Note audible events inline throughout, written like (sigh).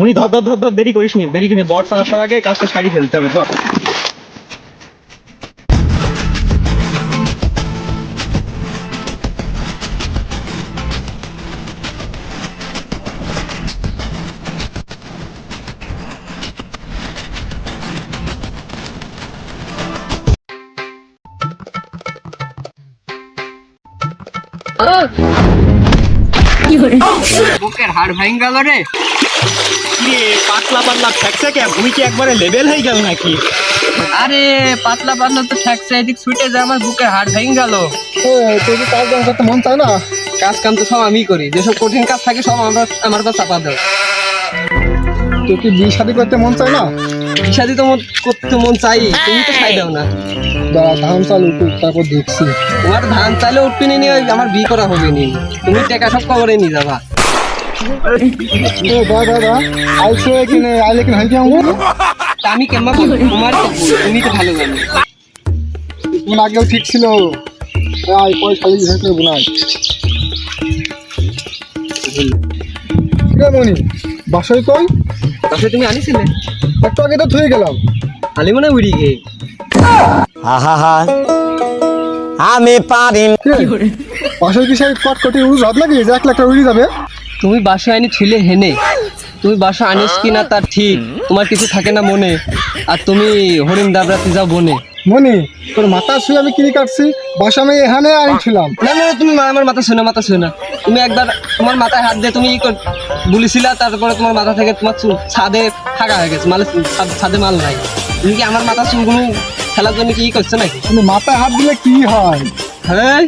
মুনি ধর ধর ধর ধর দেরি করিস নি দেরি করিস বর্ষা আসার আগে কাজটা সারি ফেলতে হবে ধর। বুকের হাড় ভাঙ গেল রে। কিরে পাতলা পাতলা কে কি একবারে লেভেল হয়ে গেল নাকি? আরে পাতলা পাতলা তো ঠ্যাকছে এদিক ছুটে আমার বুকের হাড় ভেঙ গেল। তোর কি কাজ কাম করতে মন চায় না? কাজ কাম তো সব আমি করি যেসব কঠিন কাজ থাকে সব আমরা আমার কাছে চাপা দেয়। তোর কি বিয়ে শাদি করতে মন চায় না? তো করতে মন চাই তুমি তো খাই দাও না। দাঁড়া ধান চাল উঠুক তারপর দেখছি। তোমার ধান চাইলে উঠবি নি ওই আমার বিয়ে করা হবে নি তুমি টাকা সব কবরে নিয়ে যাবা। ও দাদা দাদা আইসে কিনে আইলে কিনে হাইতে আমু তা আমি কেমন তোমার তুমি তো ভালো জানো। কোন আগেও ঠিক ছিল? আই পয়সা লিয়ে হয়েছে বুনাই কে মনি? বাসায় কই? তাহলে তুমি আনিছিলে? একটু আগে তো থুয়ে গেলাম। আলি মনে উড়ি গে আহা আমি পারি কে? বাসায় কি সেই কটকটি উড়ুজ হাত নাকি? যে এক লাখ টাকা উড়ে যাবে। তুমি বাসা আনি ছিলে হেনে। তুমি বাসা আনিস কিনা তার ঠিক। তোমার কিছু থাকে না মনে। আর তুমি হরিণ দাবরাতে যাও বনে। মনি তোর মাথা শুয়ে আমি কিনে কাটছি। বাসা আমি এখানে আনিছিলাম। না না না, তুমি মা- আমার মাথা শুনে মাথা শুনে তুমি একবার তোমার মাথায় হাত দিয়ে তুমি ই কর- বলেছিলা তারপরে তোমার মাথা থেকে তোমার চুল ছাদে ফাঁকা হয়ে গেছে। মাল ছাদ- ছাদে মাল নাই। তুমি কি আমার মাথা চুলগুলো খেলার জন্য কি ই করছ নাকি? কিন্তু মাথায় হাত দিলে কি হয়? হ্যাঁ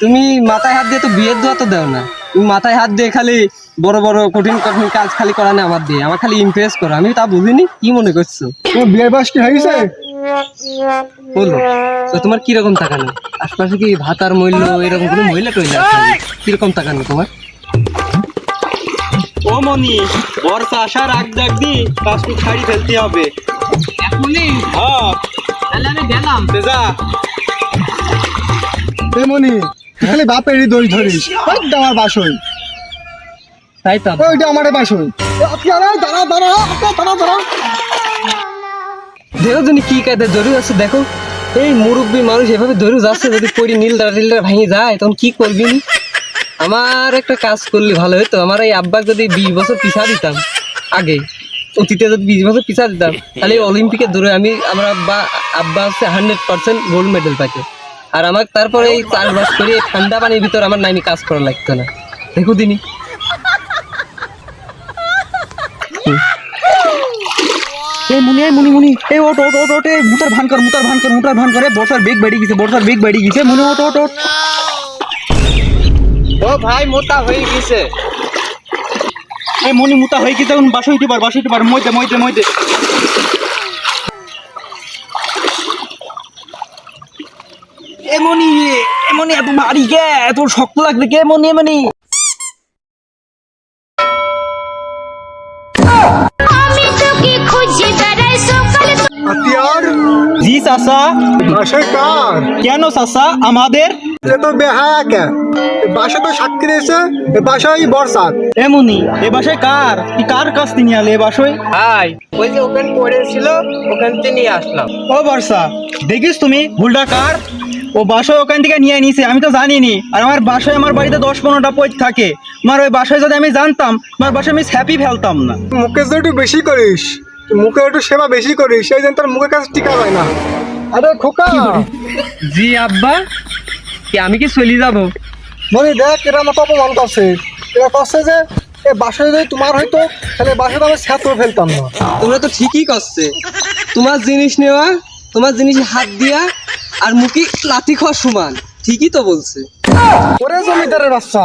তুমি মাথায় হাত দিয়ে তো বিয়ের দোয়া তো দেও না। তুমি মাথায় হাত দিয়ে খালি বড় বড় কঠিন কঠিন কাজ খালি করা না আমার দিয়ে। আমার খালি ইমপ্রেস করো। আমি তা বুঝিনি কি মনে করছ? তোমার বিয়ের বয়স কি হয়েছে? বলো। তো তোমার কীরকম তাকানো? আশপাশে কি ভাতার মূল্য এরকম কোনো মহিলা টইলা? কীরকম তাকানো তোমার? ও মনি বর্ষা আসার আগ ডাক দি কাজটা সারি ফেলতে হবে। এখনই? হ্যাঁ। তাহলে আমি গেলাম। তে যা। এ মনি খালি বাপেরই দই ধরিস। আমার বাসই তাই তো। ওইটা আমার বাসই দাঁড়া দাঁড়া দাঁড়া দাঁড়া দাঁড়া। দেখো তুমি কি কায়দা দড়ি আছে দেখো। এই মুরব্বী মানুষ এভাবে ধরে যাচ্ছে যদি পরি নীল দাঁড়া নীল ভেঙে যায় তখন কি করবি আমার একটা কাজ করলে ভালো হতো আমার এই আব্বা যদি বিশ বছর পিছা দিতাম আগে অতীতে যদি বিশ বছর পিছা দিতাম তাহলে অলিম্পিকে দৌড়ে আমি আমার আব্বা আব্বা হচ্ছে হান্ড্রেড পার্সেন্ট গোল্ড মেডেল পাইতো। আর আমার তারপরে এই চাষবাস করে ঠান্ডা পানির ভিতর আমার নাইনি কাজ করা লাগতো না। দেখো দিনি। এই মুনি এই মুনি মুনি এই ওট ওট ওট ওট এই মুতার ভান কর মুতার ভান কর মুতার ভান করে বর্ষার বেগ বেড়ে গেছে বর্ষার বেগ বেড়ে গেছে মুনি ওট ওট ওট ও ভাই মোটা হয়ে গেছে। এই মনি মুতা হয়ে গেছে এখন বাসা হইতে পার বাসা হইতে পার মইতে মইতে মইতে। এমনি এমনি এত ভারী কে? এত শক্ত লাগবে কে মনি এমনি? জি বাসায় কার? কেন আমাদের? এ তো বেহায়া কে বাসা তো সাক্ষী দিয়েছে এ বাসায় এমনি এ বাসায় কার? তুই কার কাছ থেকে নিয়ে আলে এ বাসায়? হাই ওই যে ওখানে পড়েছিল ওখান থেকে নিয়ে আসলাম। ও বর্ষা দেখিস তুমি ভুলটা কার? ও বাসায় ওখান থেকে নিয়ে নিছে আমি তো জানিনি। আর আমার বাসায় আমার বাড়িতে দশ পনেরোটা পৈত থাকে। আমার ওই বাসায় যদি আমি জানতাম আমার বাসায় আমি হ্যাপি ফেলতাম না। মুখে যে একটু বেশি করিস মুখে একটু সেবা বেশি করিস সেই জন্য তোর মুখের কাছে টিকা যায় না। আরে খোকা! জি আব্বা? কি আমি কি চলে যাব? মনি দেখ এরা মতো অপমান করছে। এরা করছে যে এ বাসায় যদি তোমার হয়তো তাহলে বাসায় তো আমি স্যাত করে ফেলতাম না। তোমরা তো ঠিকই করছে। তোমার জিনিস নেওয়া তোমার জিনিস হাত দিয়া আর মুখে লাথি খাওয়া সমান ঠিকই তো বলছে। ওরে জমিদারের বাচ্চা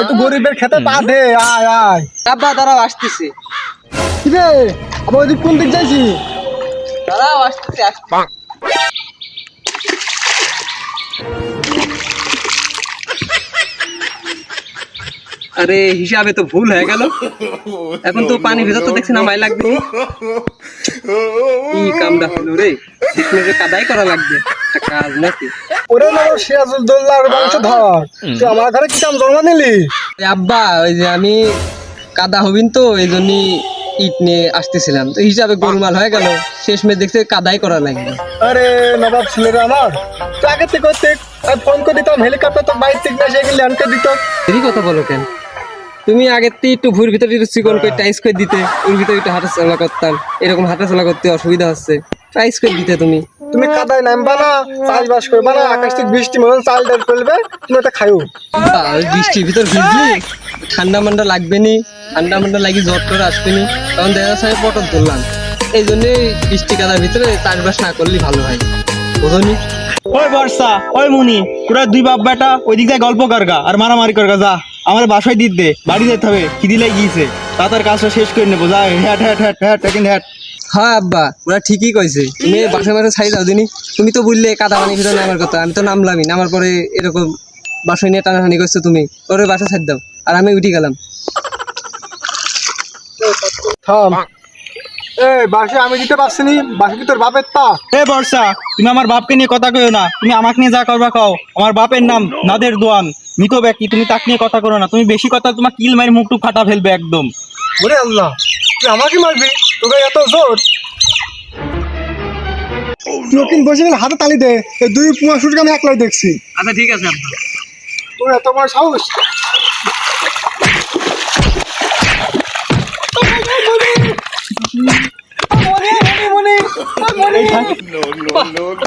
একটু গরিবের খেতে পা দে আয় আয়। আব্বা দাঁড়াও আসতেছে। কি রে? আবার কোন দিক যাইছি? দাঁড়াও আসতেছে। আরে হিসাবে তো ভুল হয়ে গেল। এখন তো পানি ভেতর তো দেখছি না নামাই লাগবে। কামটা হলো রে। কাদাই করা লাগবে কাজ নাকি? ওরে বংশ ধর। তুই আমার ঘরে কি কাম জন্ম নিলি? আব্বা ওই যে আমি কাদা হবিন তো এই জন্যই ইট নিয়ে আসতেছিলাম। তো হিসাবে গোলমাল হয়ে গেল শেষ মেয়ে দেখতে কাদাই করা লাগবে। আরে নবাব ছেলেরা আমার তো আগে থেকে করতে ফোন করে দিতাম হেলিকপ্টার তো বাইক থেকে এসে গেলে ল্যান্ড করে দিত। এরই কথা বলো কেন? তুমি আগের থেকে একটু ভুর ভিতরে একটু চিকন করে টাইস করে দিতে ওর ভিতরে একটু হাঁটা চলা করতাম। এরকম হাঁটা চলা করতে অসুবিধা হচ্ছে। টাইস করে দিতে তুমি। তুমি কাদায় নামবা না চাষবাস করবা না আকাশ থেকে বৃষ্টি মতন চাল ডাল করবে তুমি ওটা খাইও বৃষ্টির ভিতর ভিজলি ঠান্ডা মান্ডা লাগবে নি ঠান্ডা মান্ডা লাগি জ্বর টর আসবে নি তখন দেখা যাচ্ছে আমি পটল তুললাম এই জন্যে বৃষ্টি কাদার ভিতরে চাষবাস না করলেই ভালো হয়। বুঝনি ওই বর্ষা ওই মুনি তোরা দুই বাপ বেটা ওই দিক দিয়ে গল্প করগা আর মারামারি করগা যা। আমার বাসায় দিতে বাড়ি যেতে হবে খিদি লেগে গিয়েছে। তাড়াতাড়ি কাজটা শেষ করে নেব যা হ্যাট হ্যাট হ্যাট হ্যাট টেকিন হ্যাট। হ্যাঁ আব্বা ওরা ঠিকই কইছে। তুমি বাসায় বাসা বাসা ছাই দাও দিনি। তুমি তো বললে কাদা পানি ভিতরে নামার কথা আমি তো নামলামই নামার পরে এরকম বাসায় নিয়ে টানাটানি করছ তুমি। ওরে বাসা ছাড় দাও আর আমি উঠে গেলাম। থাম। এই বাসে আমি দিতে পারছি নি। বাসে কি তোর বাপের তা এ বর্ষা তুমি আমার বাপকে নিয়ে কথা কইও না। তুমি আমাকে নিয়ে যা করবা খাও আমার বাপের নাম নাদের দোয়ান। মৃত ব্যক্তি তুমি তাকে নিয়ে কথা করো না। তুমি বেশি কথা তোমার কিল মারি মুখ টুক ফাটা ফেলবে একদম। বলে আল্লাহ তুই আমাকে মারবি? তোকে এত জোর? তুই বসে গেলে হাতে তালি দে। এই দুই পুয়া শুটকে আমি একলাই দেখছি। আচ্ছা ঠিক আছে তোর এত বড় সাহস?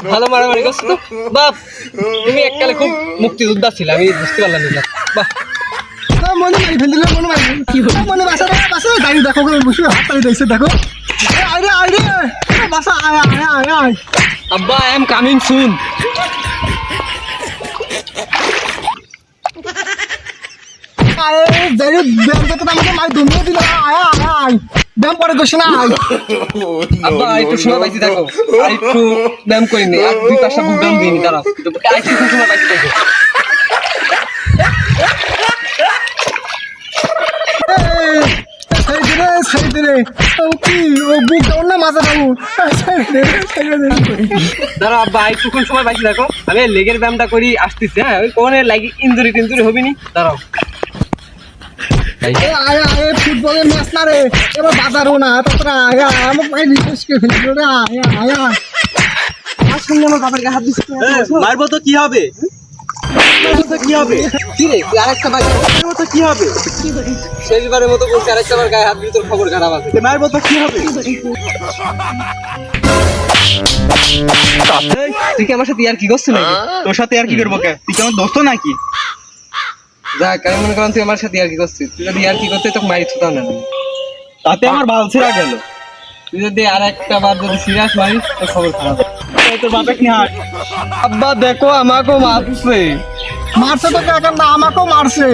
ভালো মারামারি করছ তো? বাপ তুমি এককালে খুব মুক্তিযোদ্ধা ছিল আমি বুঝতে পারলাম না বাহ। মনে মারি ফেল দিলে মনে মারি কি হলো? মনে বাসা বাসা? দাঁড়িয়ে দেখো বসে হাত তালি দিয়েছে দেখো। আরে আরে বাসা আয় আয় আয় আয় আব্বা আই এম কামিং সুন আরে যাই ব্যায়াম করতে আমাকে মাই দুমিয়ে দিল আয় আয় আয়। ব্যায়াম পরে করছে না। আয় (laughs) আব্বা একটু পাইছি দেখো। আর একটু ব্যায়াম করিনি আর দুই পাঁচটা বুক ডাউন দিইনি দাঁড়াও। আর একটু পাইছি দেখো। না আমি লেগের ব্যায়ামটা করি আসতেছি হ্যাঁ? ওই কোনে লাগি ইঞ্জুরি টিঞ্জুরি হবি নি? দাঁড়াও। ফুটবলের ম্যাচ না রে। এবার বাজারও না তারপরে আয় আমার পায়ে ফেলছিল রে আয় আয় গায়ে হাত দিচ্ছে মারবো তো কি হবে? কি হবে? কি রে তুই আরেকটা বাইক মারবো তো কি হবে? শেষবারের মতো বলছি আরেকটা বার গায়ে হাত তোর খবর খারাপ আছে। মারবো তো কি হবে? তুই কি আমার সাথে আর কি করছিস নাকি? তোর সাথে আর কি করব কে? তুই কি আমার দোস্ত নাকি? যাক আমি মনে করলাম তুই আমার সাথে আর কি করছিস? তুই যদি আর কি করতে তোকে মারি না। তাতে আমার বাল ছেড়া গেল। তুই যদি আর একটা বার যদি সিরিয়াস মারিস তো খবর খারাপ। তোর বাপে নিয়ে হাট আব্বা দেখো আমাকে মারছে। মারছে তো কাকা না আমাকেও মারছে।